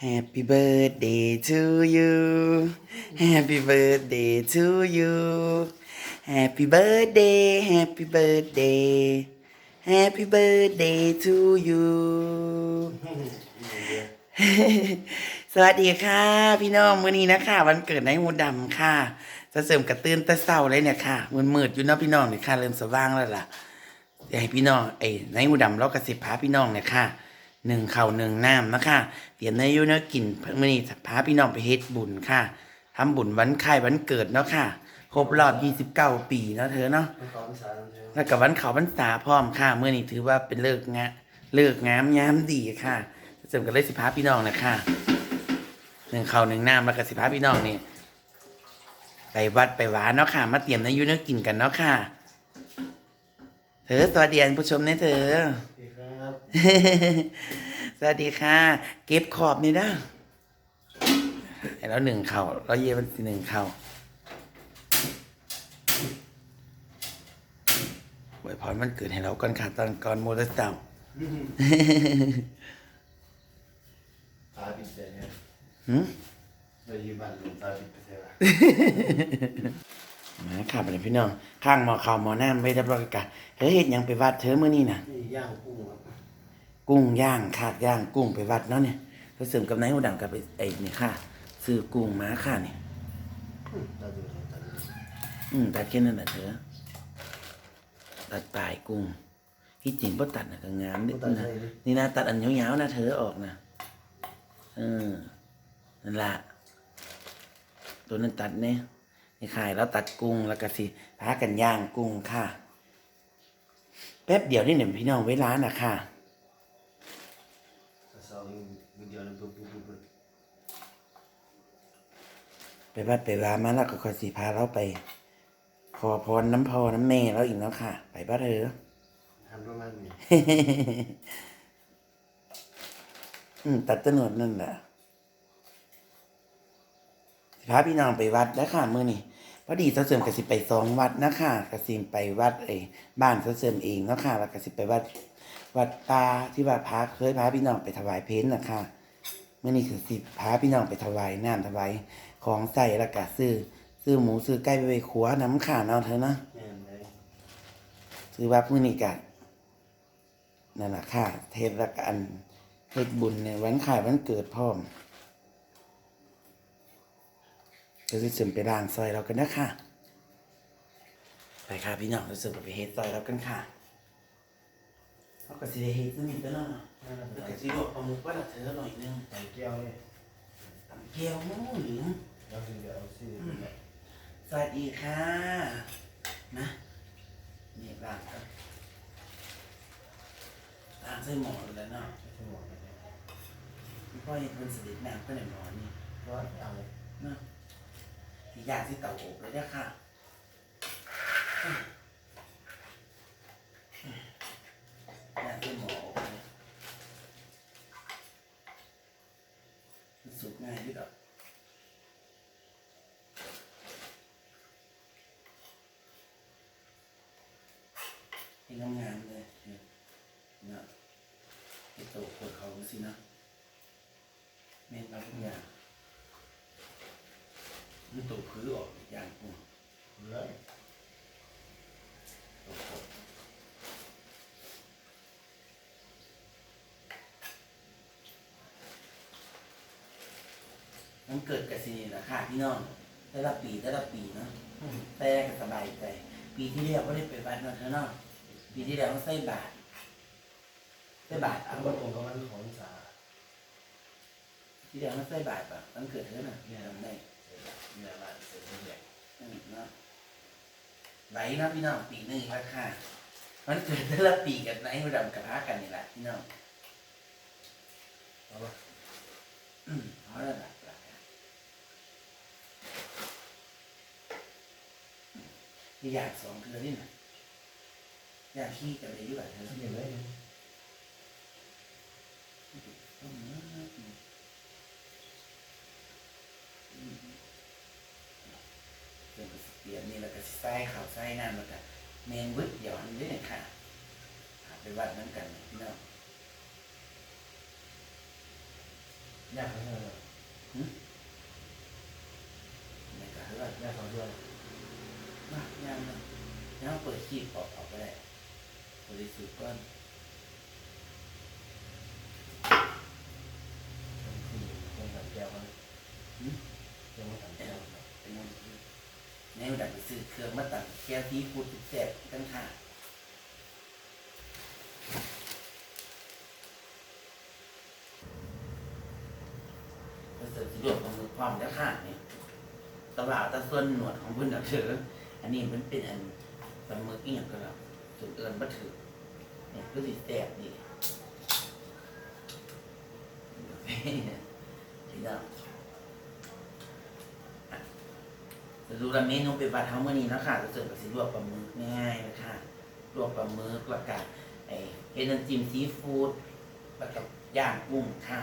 Happy birthday to you Happy birthday to you Happy birthday Happy birthday Happy birthday to you สวัสดีค่ะ พี่น้องมื้อนี้นะคะวันเกิดนายหูดำค่ะ จะเสริมกระตื้นแต่เศร้าเลยเนี่ยค่ะมืดมืดอยู่เนาะพี่น้องเนี่ยค่ะเริ่มสว่างแล้วล่ะอยากให้พี่น้องไอ้นายหูดำเรากระสิบพาพี่น้องเนี่ยค่ะ หนึ่งเข่าวหนึ่งน้ำนะคะเตรียมเนื้ออยูเนื้อกินมื้อนี้พาพี่น้องไปเฮ็ดบุญค่ะทำบุญวันคล้ายวันเกิดเนาะค่ะ ครบรอบ29ปีเนาะเธอเนาะมันของสารใช่ไหมแล้วกับวันเขาวันษาพร้อมค่ะเมื่อนี้ถือว่าเป็นเลิกงะเลิกงามยามดีค่ะเสริมกันเลยสิพาพี่น้องนะคะหนึ่งเขาวหนึ่งน้ำแล้วก็สิพาพี่น้องนี่ไปวัดไปหวานเนาะค่ะ มาเตรียมเนื้ออยูเนื้อกินกันเนาะค่ะ เธอสวัสดีท่านผู้ชมเนี่ยเธอดี ครับสวัสดีค่ะ เก็บขอบนี่นะแล้วหนึ่งเข่าแล้วเย่มันหนึ่งเข่าไว้พรมันเกิดให้เราก่อนค่ะตอนก่อนโมเดสเตาตาปิดใจเนี่ยหืมเราอยู่บ้านหลวงตาปิดไปเท่าไหร่มาค่ะไปเลยพี่น้อง ข้างหมอข่าวหมอน้ำไว้เรียบร้อยกันเฮ้ยเห็ดหยังไปวัดเธอเมื่อนี้น่ะนี่ย่างกุ้งครับ กุ้งย่างขาดย่างกุ้งไปวัดเนาะเนี่ยไปเสริมกับนายหูดังกับไอ้นี่ค่ะ ซื้อกุ้งมาค่ะเนี่ยตาดูตาดูอืมตัดแค่นั้นแหละเธอตัดปลายกุ้งที่จริงพอตัดนะก็งามนิดนึงนะนี่นะตัดอันยาวๆนะเธอออกนะเออนั่นละตัวนั้นตัดเนี่ยนี่ขายแล้วตัดกุ้งแล้วก็สิพากันย่างกุ้งค่ะ แป๊บเดียวนี่เนี่ยพี่น้องเวลานะค่ะ วิดีโอนั้นปุ๊บปุ๊บปุ๊บปุ๊บไปวัดไปวามาแล้วก็คอยสีพาเราไป ขอพรน้ำพอน้ำแม่แล้วอีกแล้วค่ะ ไปบ้านเธอทำประมาณนี้อืมตัดตะหนวดนั่นแหละสิพาพี่น้องไปวัดแล้วค่ะมื้อนี้พอดีเสาเสริมกสิไปสองวัดนะคะกสิไปวัดเอยบ้านเสาเสริมเองเนาะค่ะแล้วกสิไปวัด วัดตาที่ว่าพาเคยพาพี่น้องไปถวายเพลนะคะ เมื่อนี้คือสิบพาพี่น้องไปถวายน้ำถวายของใส่ล้วก็ซื้อซื้อหมูซื้อไก่ไปไปขัวน้ำข่าเนาเธอเนะซื้อว่ามื้นี้ก็นั่นแหละค่ะ เทศละกันเฮ็ดบุญในวันขายวันเกิดพร้อมก็จะเสริมไปล้างซอยเรากันนะค่ะ ไปค่ะพี่น้องเราเสริมไปเฮ็ดซอยเรากันค่ะเขาก็สิเฮ็ดนิดเดียวเนาะนั่นแหละ แล้วก็สิลวกปลาหมึกไว้ละเธอหน่อยนึงใส่แก้วเลยตำเกี๊ยวหมูหญิงแล้วถึงจะเอาซื้อสวัสดีค่ะ นะนี่ล้างครับล้างใส่หม้อเลยเนาะทั้งหมดเลยพี่พ่อยังเป็นสลิดน้ำก็ในหม้อนี่ร้อยเอาเลยเนาะที่ยากที่เตาอบเลยนะค่ะยากที่หม้ออบเลยมันสุกง่ายที่ดอก ให้งามๆเลยเนี่ยเนาะให้โตกดเขาสินะเม่นมาทุกอย่างมันตกพื้นออกอีกอย่างกูเลยตกออกมันเกิดกับสินี่แหละค่ะพี่น้องแต่ละปีแต่ละปีเนาะแต่ก็สบายใจ ปีที่แล้วก็ได้ไปวัดเนาะเธอเนาะ ปีที่แล้วก็ใส่บาตรใส่บาตรอัเอานก็ตรงกับวันของสาที่แล้วก็ใส่บาตรแบบมันเกิดเธอน่ะจำได้เนี่ยบ้านเสร็จแล้วเนี่ยอืมเนาะไหลเนาะพี่น้องปีหนึ่งแล้วค่ะมันเกิดแต่ละปีกับไหนมาดำกับพากันนี่แหละพี่น้องเอาละอืมเอาละหลักหลักนี่อยากสองเธอนี่นะ อยากขี้กันเลยดีกว่าเธอเดี๋ยวเลยอืมเดี๋ยวก็สิเปลี่ยนนี่แล้วก็สิใส่ข่าวใส่น้ำแล้วก็เมนวึดเดี๋ยวอันนี้เนี่ยค่ะหาไปวัดนั้นกันพี่น้องยากไหมเนี่ยในการเลือกยากเขาด้วยมากยามนะยามเปิดขีดออกออกไปได้ บริสุทธิ์ก้อนที่ยังตัดแก้วมันหืมยังไม่ตัดแต่แก้วเราเป็นยังที่แนวดักไปซื้อเครื่องมาตัดแก้วที่พูดแสบกันค่ะก็เสริมสะดวกของมือความแล้วค่ะนี่ตลาดตะส่วนหนวดของเพิ่นน่ะเถอะอันนี้มันเป็นอันปลาหมึกอีหยังก็แล้ว สุดเอิญบ่ถือเนี่ยคือสิแสบดีพี่น้ดูละเมนูเป็นบัตรเฮาเมื้อนี้นะค่ะจะเสิร์ฟกับสิลวกปลาหมึกง่ายนะคะลวกปลาหมึกแล้วก็ไอ้เฮ็ดน้ำจิ้มซีฟู้ดแล้วก็ย่างกุ้งค่ะ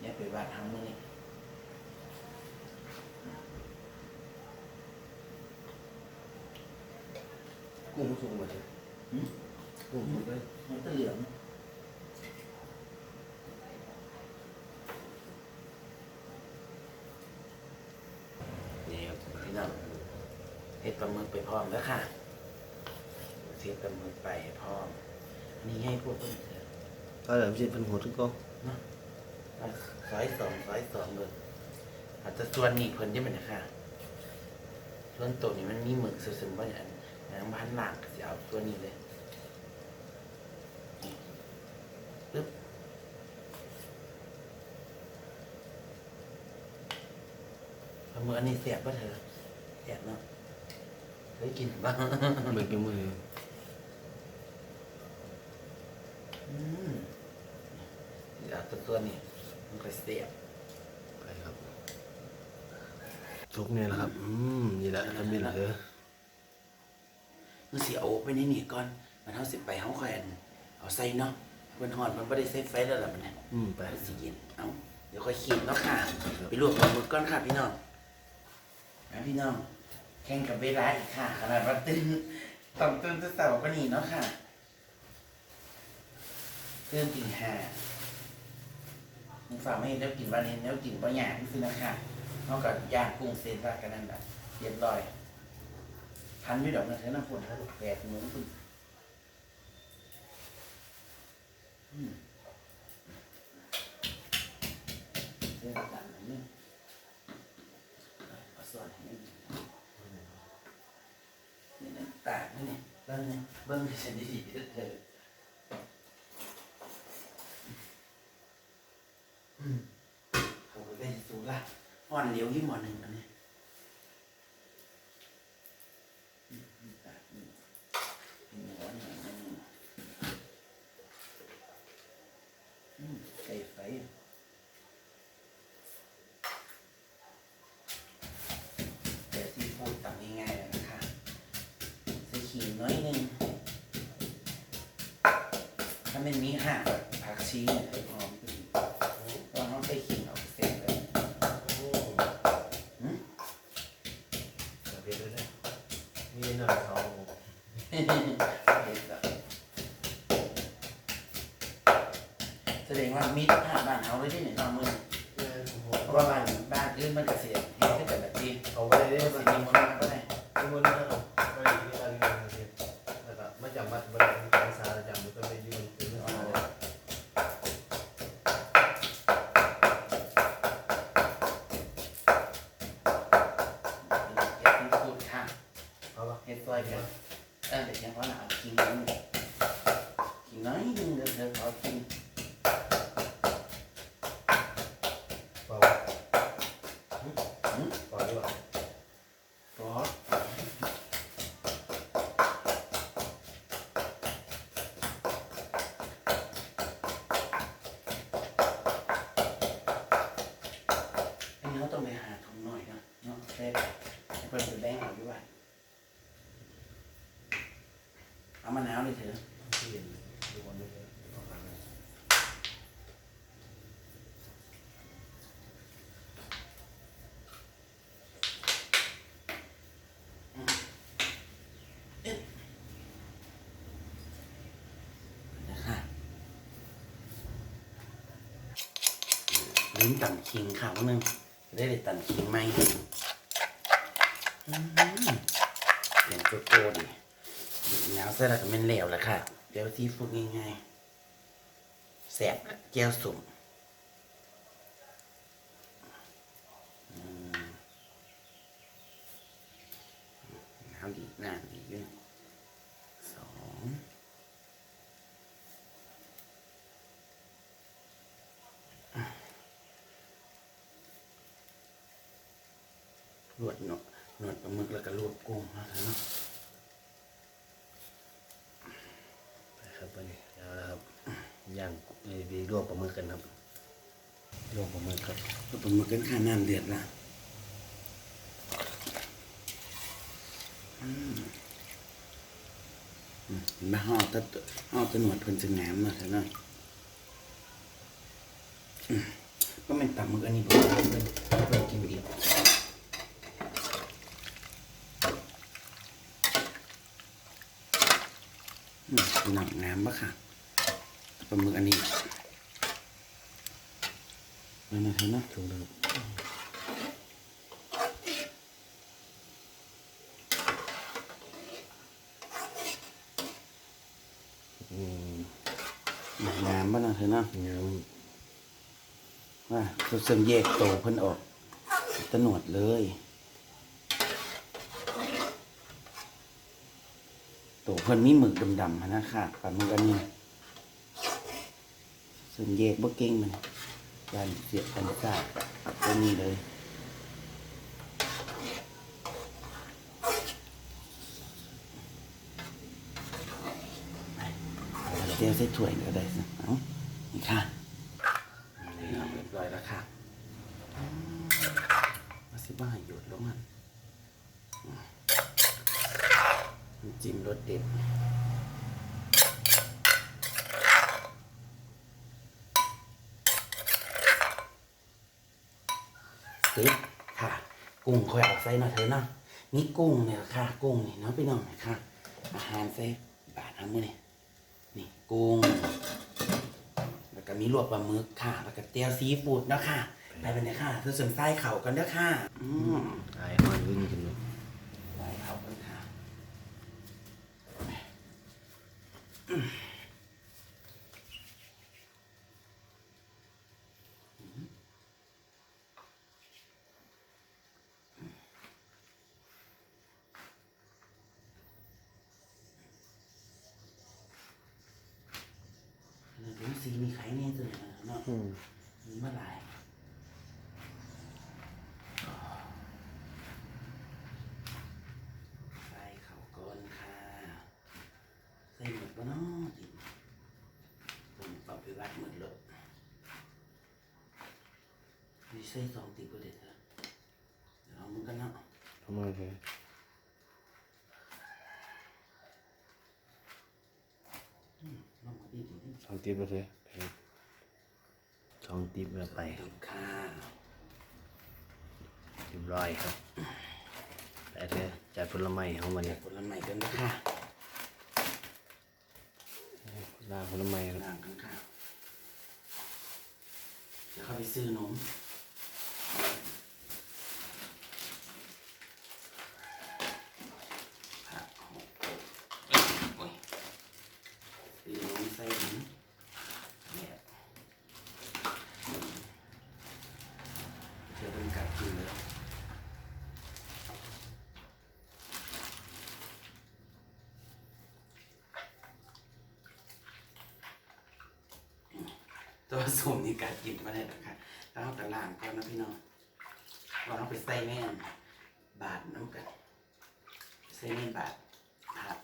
เนี่ยเป็นบัตรเฮาเมื้อนี้ กุ้งสุกหมดเลยหืมกุ้งสุกเลยมันก็เหลืองนี่ครับพี่น้องเฮ็ดปลาหมึกไปพร้อมแล้วค่ะเฮ็ดปลาหมึกไปพร้อมอันนี้ให้พวกเพิ่นเถอะก็เดี๋ยวจะเป็นหัวทุกกองซอยสองซอยสองเลยอาจจะส่วนนี้เพิ่นได้ไหมนะคะส่วนตัวนี้มันมีหมึกซึมๆว่าอย่าง น้ำพันหลักจะเอาส่วนนี้เลยนี่ปึ๊บเอามืออันนี้เสียบป่ะเธอเสียบเนาะเคยกินบ้างเบิกมืออืมเดี๋ยวตัวตัวนี้มันก็เสียบไปครับทุกเนี่ยแหละครับ อืมนี่แหละทำนี่แหละเออ มันเสียโอบไปในนี่ก่อนมันเท่าสิไปเฮาค่อยอันเอาใส่เนาะมันหอนมันไม่ได้ใส่ไฟแล้วล่ะมันเนี่ยอืมไปมันสิเย็นเอาเดี๋ยวค่อยขีดเนาะค่ะไปลวกปลาหมึกก่อนค่ะพี่น้องนะพี่น้องแข่งกับเวลาอีกค่ะขนาดว่าตื่นต้องตื่นแต่เสาร์ก็นี่เนาะค่ะตื่นตีห้ามึงฝากไม่ให้เดี๋ยวกินวันนี้เดี๋ยวกินบางอย่างที่ซื้อนะคะนอกจากย่างกุ้งเซนรากันนั่นแหละเรียบร้อย ทันไม่ดอกนะเธอน้ำฝนทันแปดโมงคุณอืมเสื้อต่างๆนี่เอาส่วนให้นี่นี่น้ำตาลนี่นี่เบิ้งนี่เบิ้งให้ฉันดีเธออืมเขาไปเป็นสูงละอ่อนเหลียวยี่หมอหนึ่ง ชีเนี่ยหอมขึ้นเพราะเราใส่ขิงเอาเสร็จเลยหืมจะเปลี่ยนเลยนะมีหน่อยเขาเด็ดอะแสดงว่ามีทหารบ้านเอาเลยที่ไหนนอนมือเพราะว่าบ้านบ้านอื่นมันเกษตรเห็นได้แต่แบบนี้เอาไปได้ก็ไหมสิมีมนต์มาก็ได้ทุกคนนะค ลิ้นตันคิงค่ะวันนึงได้เลยตันคิงไหมเสียงโกโก้ดิบีบน้ำใส่แล้วก็เป็นเหลวแล้วค่ะเดี๋ยวซีฟู้ดง่ายๆแสบแก้วสุ่มอืมน้ำดีน้ำดีด้วยสอง ลว ดหนวดหนวดปลาหมึกแล้วก็ลวกกุ้งนะครับเนาะนะครับวันนี้เอาละครับย่างมีดีลวกปลาหมึกกันครับลวกปลาหมึกครับลวกปลาหมึกกันข้าน้ำเดือดละอืมอืมเห็นไหมห่อตะห่อตะหนวดเพิ่นจะแหนมนะครับเนาะอืมก็เป็นปลาหมึกอันนี้บอกว่าเพิ่นเพิ่นกินดิบอืม หนังงามปะค่ะปลาหมึกอันนี้นั่นนะครับเนาะถูกแล้วครับอืมงามบ้านะเธอเนาะงามว่าสุดเสริมแยกโตเพิ่นออกตะหนวดเลยโต เพิ่นมีหมึกดำๆนะค่ะปลาหมึกอันนี้สริมแยกบ่เก่งมันยานเสียบกันซากตัวนี้เลยเดี๋ยวใส่ถ้วยก็ได้สิเอานี่ค่ะนี่เรียบร้อยแล้วค่ะมาสิบ้าหยุดแล้วมันอืม น้ำจิ้มรสเด็ดตึ๊บค่ะ กุ้งค่อยเอาใส่หน่อยเถอะเนาะนี่กุ้งเนี่ยค่ะ กุ้งนี่เนาะพี่น้องค่ะ อาหารใส่บาทน้ำมือนี่นี่กุ้ง แล้วก็มีลวกปลาหมึกค่ะ แล้วก็เตียวซีฟู้ดเนาะค่ะ ไปเป็นไงค่ะเธอสนไส้เข่ากันเด้อค่ะ อืมไอ้ฮอนวิ่งกันเลย ไส้เข่ากันค่ะเดี๋ยวสีมีไข่เนี่ยตัวไหน เนาะอืมมีเมื่อไหร่ใส่เข่าก่อนค่ะใส่หมดปะเนาะจิผมปรับไปวัดหมดเลยมีใส่สองตีประเด็ดอะเดี๋ยวเอามันกันเนาะทำไมเลยลองมาดีดีดีสองติ๊บไปเลย สองติ๊บแล้วไปถูกค่ะเรียบร้อยครับแต่เธอจัดผลไม้ของมันแจเนี่ยกผลไม้กันนะค่ะล่างผลไม้ครับล่างกันค่ะเดี๋ยวเข้าไปซื้อนมผักหกโอ้ยซื้อนมใส่ถุงเนี่ยเดี๋ยวเป็นกัดกินเลย ตัวสมนี่กัดกินมาได้หรอกค่ะแล้วเอาแต่ล่างก่อนนะพี่น้องเราเอาไปใส่แม่นบาทน้ำกันใส่แม่นบาทผัก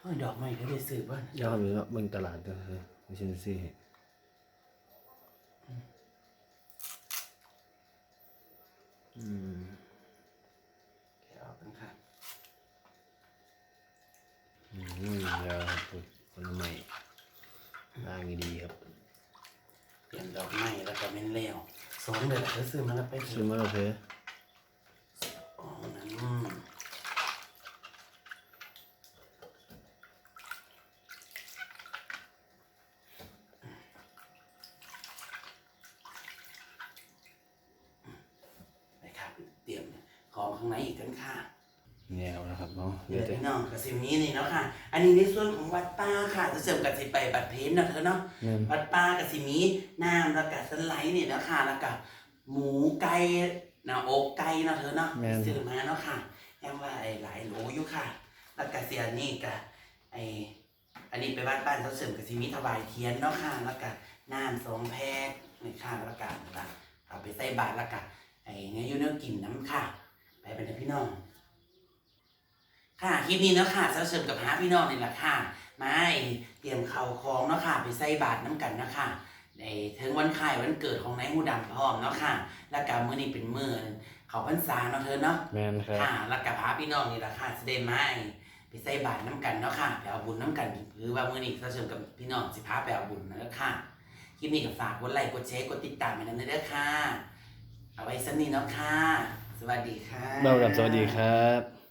เฮ้ย ดอกไม้เขาได้ซื้อบ้านยอดเลยครับเบิ่งตลาดก็คือไม่ใช่สิอืมแค่เอากันค่ะอืมเดี๋ยวครับผลไม้ล่างดีๆครับดอกไม้แล้วก็เม็นแล้วสองเดือนเธอซื้อมาแล้วไปซื้อมาแล้วเพอ๋อนั้นนะครับเตรียมของข้างในอี กกันค่ะแนวนะครับเนาะเหลืเดี๋อยวแต่พี่น้องกับสิมนี้นี่เนาะค่ะ อันนี้ในส่วนของวัดป้าค่ะจะเสริมกับสิไปบัดเพนเนาะเธอเนาะ แม่นวัดป้ากับสิมีน้ำแล้วก็สไลด์เนี่ยเนาะค่ะแล้วก็หมูไก่เนาะอกไก่เนาะเธอเนาะแม่นซื้อมาเนาะค่ะยังว่าไอ้หลายโหลอยู่ค่ะ แล้วก็เสียนี่กับไอ้อันนี้ไปวัดบ้านเขาเสริมกับสิมีถวายเทียนเนาะค่ะแล้วก็น้ำสองแพ็คนี่ค่ะแล้วก็เอาไปใส่บาตรแล้วก็ไอ้เนื้อยูเนื้อกินน้ำค่ะ ไปเป็นพี่น้อง ค่ะคลิปนี้เนาะค่ะเสริมกับหาพี่น้องนี่แหละค่ะมาเตรียมเข่าวของเนาะค่ะ ไปใส่บาตรน้ำกันเนาะค่ะในถึงวันคล้ายวันเกิดของนายหูดำพร้อมเนาะค่ะ แล้วก็มื้อนี้เป็นมื้อเขาพรรษาเนาะเธอเนาะแม่นครับค่ะแล้วก็พาพี่น้องนี่แหละค่ะสิได้มาไปใส่บาตรน้ำกันเนาะค่ะไปเอาบุญน้ำกันหรือว่ามื้อนี้เสริมกับพี่น้องสิพาไปเอาบุญนะค่ะคลิปนี้ก็ฝากกดไลค์กดแชร์กดติดตามให้นำเด้อค่ะ เอาไว้สักนี้เนาะค่ะส วัสดีค่ะเบ้าดำสวัสดีครับ